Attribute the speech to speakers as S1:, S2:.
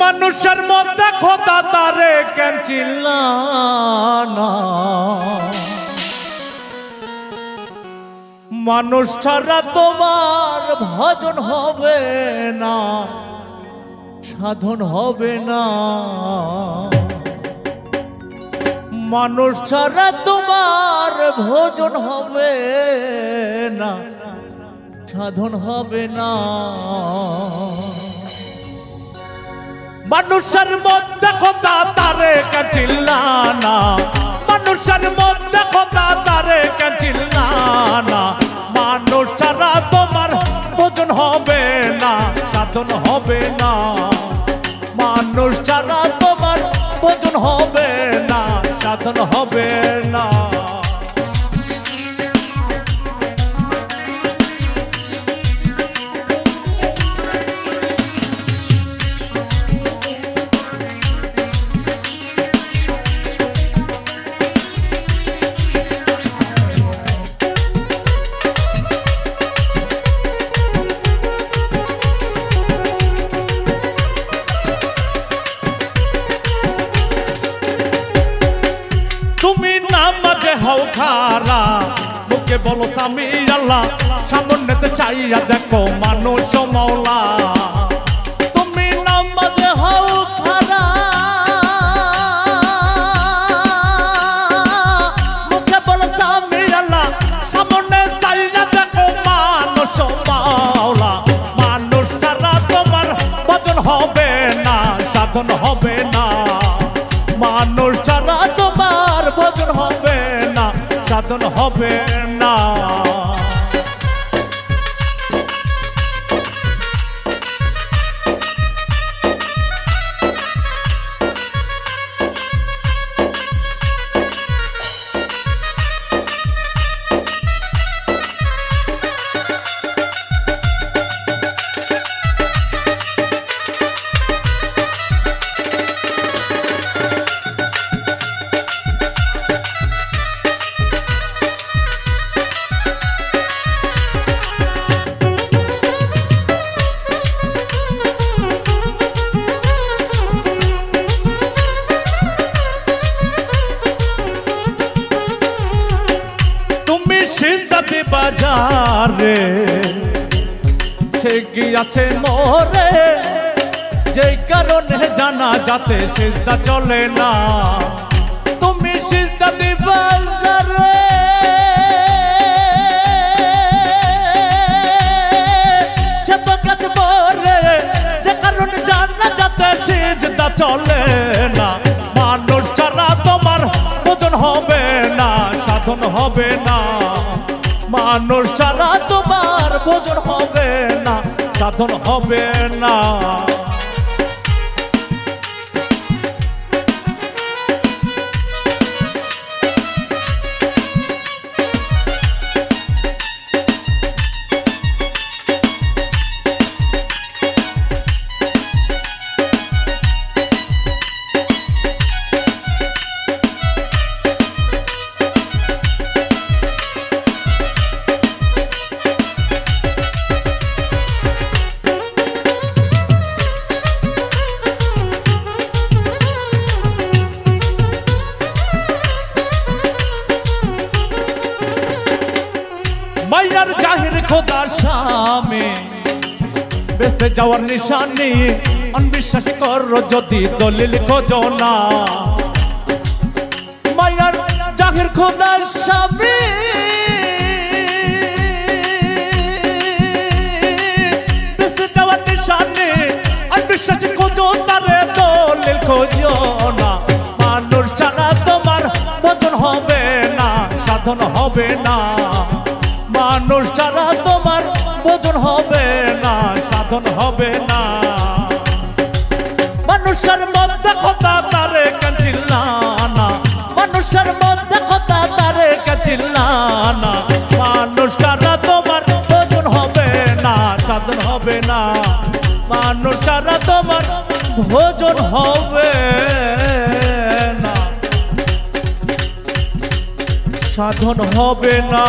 S1: মানুষের মধ্যে খোদা তারে কেন চিল্লানা মানুষ ছাড়া তোমার ভজন হবে না, সাধন হবে না। মানুষ ছাড়া তোমার ভোজন হবে না, সাধন হবে না। মানুষের মধ্যে কথা তারে কাচিল্লানা মানুষের মধ্যে কথা তারে কাচিল্লানা মানুষ ছাড়া তোমার ভোজন হবে না, সাধন হবে না। মানুষ ছাড়া তোমার ভোজন হবে না, সাধন হবে না। বলো স্বামী আল্লাহ, সামনেতে চাইয়া দেখো মানুষ মৌলা তুমি নামাজে হও খারা, মুখে বলো স্বামী আল্লাহ, সামনে চাইয়া দেখো মানুষ মাওলা। মানুষ ছাড়া তোমার ভজন হবে না, সাধন হবে না। মানুষ সাধন হবে না। সিদ্ধাতে বাজারে সে গিয়াছে মোরে? যে কারণে জানা যাতে সিদ্ধা চলে না। তুমি সিদ্ধাতে বাজারে সে তো কাছে মোরে যে কারণে জানা যাতে সিদ্ধা চলে। সাধন হবে না। মানুষ ছাড়া তোমার ভোজন হবে না সাধন হবে না। মাইয়ার জাহির খোদার সামে বেসতে যাওয়ার নিশানি, অনবিশ্বাসী কর যদি দলিল খোঁজো না। মাইয়ার জাহির খোদার সামে বেসতে যাওয়ার নিশানি, অনবিশ্বাসী খোঁজো, তারে দলিল খোঁজো না। মানুষ ছাড়া তোমার বদন হবে না, সাধন হবে না। মানুষ ছাড়া তোমার ভোজন হবে না, সাধন হবে না। মানুষের মধ্যে কথা তারে কাচিল্লানা মানুষের মধ্যে কথা তারে কাচিল্লানা মানুষ ছাড়া তোমার ভোজন হবে না, সাধন হবে না। মানুষ ছাড়া তোমার ভোজন হবে সাধন হবে না।